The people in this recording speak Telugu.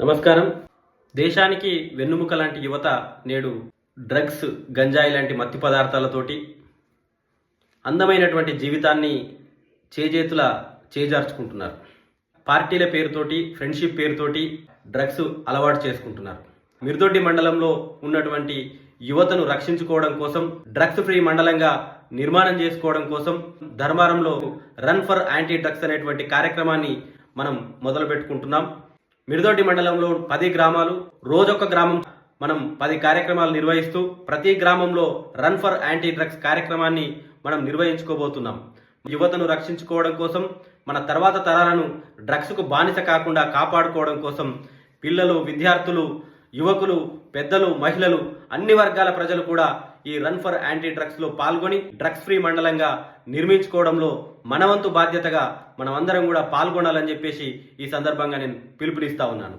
నమస్కారం. దేశానికి వెన్నుముక లాంటి యువత నేడు డ్రగ్స్ గంజాయి లాంటి మత్తు పదార్థాలతోటి అందమైనటువంటి జీవితాన్ని చేజేతుల చేజార్చుకుంటున్నారు. పార్టీల పేరుతోటి ఫ్రెండ్షిప్ పేరుతోటి డ్రగ్స్ అలవాటు చేసుకుంటున్నారు. మిర్దొడ్డి మండలంలో ఉన్నటువంటి యువతను రక్షించుకోవడం కోసం డ్రగ్స్ ఫ్రీ మండలంగా నిర్మాణం చేసుకోవడం కోసం ధర్మారంలో రన్ ఫర్ యాంటీ డ్రగ్స్ అనేటువంటి కార్యక్రమాన్ని మనం మొదలు పెట్టుకుంటున్నాం మిర్దొడ్డి మండలంలో పది గ్రామాలు రోజొక్క గ్రామం మనం పది కార్యక్రమాలు నిర్వహిస్తూ ప్రతి గ్రామంలో రన్ ఫర్ యాంటీ డ్రగ్స్ కార్యక్రమాన్ని మనం నిర్వహించుకోబోతున్నాం. యువతను రక్షించుకోవడం కోసం మన తర్వాత తరాలను డ్రగ్స్కు బానిస కాకుండా కాపాడుకోవడం కోసం పిల్లలు విద్యార్థులు యువకులు పెద్దలు మహిళలు అన్ని వర్గాల ప్రజలు కూడా ఈ రన్ ఫర్ యాంటీ డ్రగ్స్లో పాల్గొని డ్రగ్స్ ఫ్రీ మండలంగా నిర్మించుకోవడంలో మనవంతు బాధ్యతగా మనం అందరం కూడా పాల్గొనాలని చెప్పేసి ఈ సందర్భంగా నేను పిలుపునిస్తా ఉన్నాను.